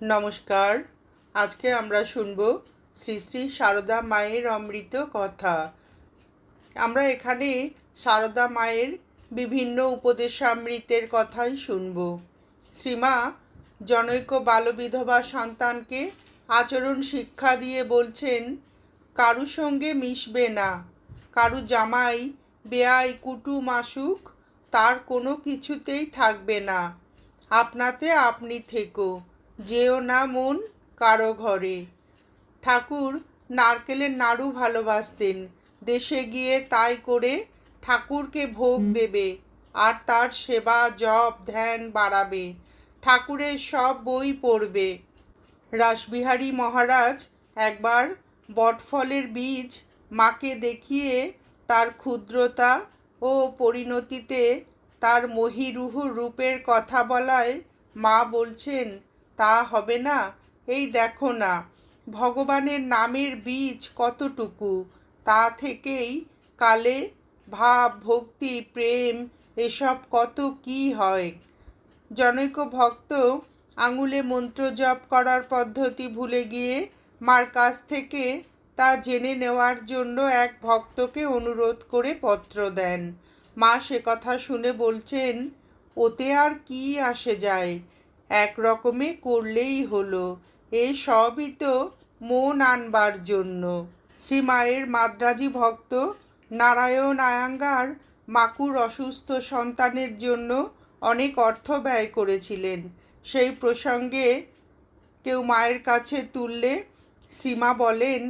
নমস্কার। আজকে আমরা শুনব শ্রী শ্রী সারদা মায়ের অমৃত কথা। আমরা এখানে সারদা মায়ের বিভিন্ন উপদেশামৃতের কথাই শুনব। শ্রীমা জনৈক বালবিধবা সন্তানকে আচরণ শিক্ষা দিয়ে বলছেন, কারু সঙ্গে মিশবে না। কারু জামাই, বেয়াই কুটুম আসুক তার কোনো কিছুতেই থাকবে না। আপনাতে আপনি থেকো। যেও না মন কারও ঘরে। ঠাকুর নারকেলের নাড়ু ভালোবাসতেন। দেশে গিয়ে তাই করে ঠাকুরকে ভোগ দেবে আর তার সেবা জপ ধ্যান বাড়াবে। ঠাকুরের সব বই পড়বে। রাসবিহারী মহারাজ একবার বটফলের বীজ মাকে দেখিয়ে তার ক্ষুদ্রতা ও পরিণতিতে তার মহিরুহ রূপের কথা বলায় মা বলছেন তা হবে না? এই দেখো না, ভগবানের নামের বীজ কতটুকু? তা থেকেই কালে ভাব, ভক্তি, প্রেম, এসব কত কি হয়? জনৈক ভক্ত আঙুলে মন্ত্র জপ করার পদ্ধতি ভুলে গিয়ে মার কাছ থেকে তা জেনে নেওয়ার জন্য এক ভক্তকে অনুরোধ করে পত্র দেন। মা সে কথা শুনে বলছেন, ওতে আর কি আসে যায়? এক রকমে করলেই হলো। এ সবই তো মন আনবার জন্য। শ্রী মায়ের মাদ্রাজি ভক্ত নারায়ণ আয়াঙ্গার মাকুর অসুস্থ সন্তানের জন্য অনেক অর্থ ব্যয় করেছিলেন। সেই প্রসঙ্গে কেউ মায়ের কাছে তুললে শ্রীমা বলেন,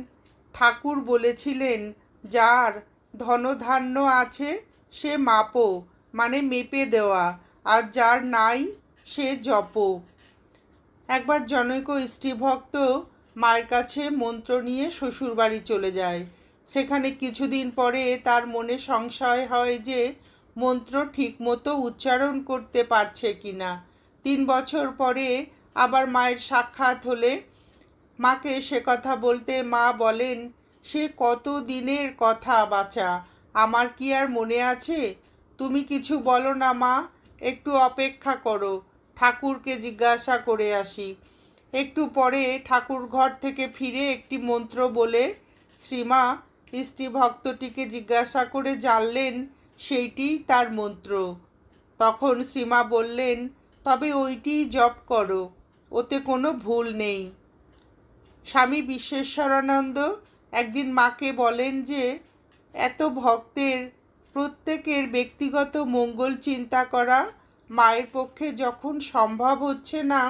ঠাকুর বলেছিলেন, যার ধনধান্য আছে সে মাপো মানে মেপে দেওয়া, আর যার নাই সে জপ। একবার জনৈক স্ত্রীভক্ত মায়ের কাছে মন্ত্র নিয়ে শ্বশুরবাড়ি চলে যায়। সেখানে কিছুদিন পরে তার মনে সংশয় হয় যে মন্ত্র ঠিকমতো উচ্চারণ করতে পারছে কি না তিন বছর পরে আবার মায়ের সাক্ষাৎ হলে মাকে সে কথা বলতে মা বলেন, সে কত দিনের কথা বাঁচা আমার কি আর মনে আছে? তুমি কিছু বলো না মা, একটু অপেক্ষা করো। ঠাকুরকে জিজ্ঞাসা করে আসি। একটু পরে ঠাকুর ঘর থেকে ফিরে একটি মন্ত্র বলে, শ্রীমা, স্ত্রী ভক্তটিকে জিজ্ঞাসা করে জানলেন সেইটিই তার মন্ত্র। তখন শ্রীমা বললেন, তবে ওইটিই জপ করো, ওতে কোনো ভুল নেই। স্বামী বিশ্বেশ্বরানন্দ একদিন মাকে বলেন যে, এত ভক্তের প্রত্যেকের ব্যক্তিগত মঙ্গল চিন্তা করা মায়ের পক্ষে যখন সম্ভব হচ্ছে না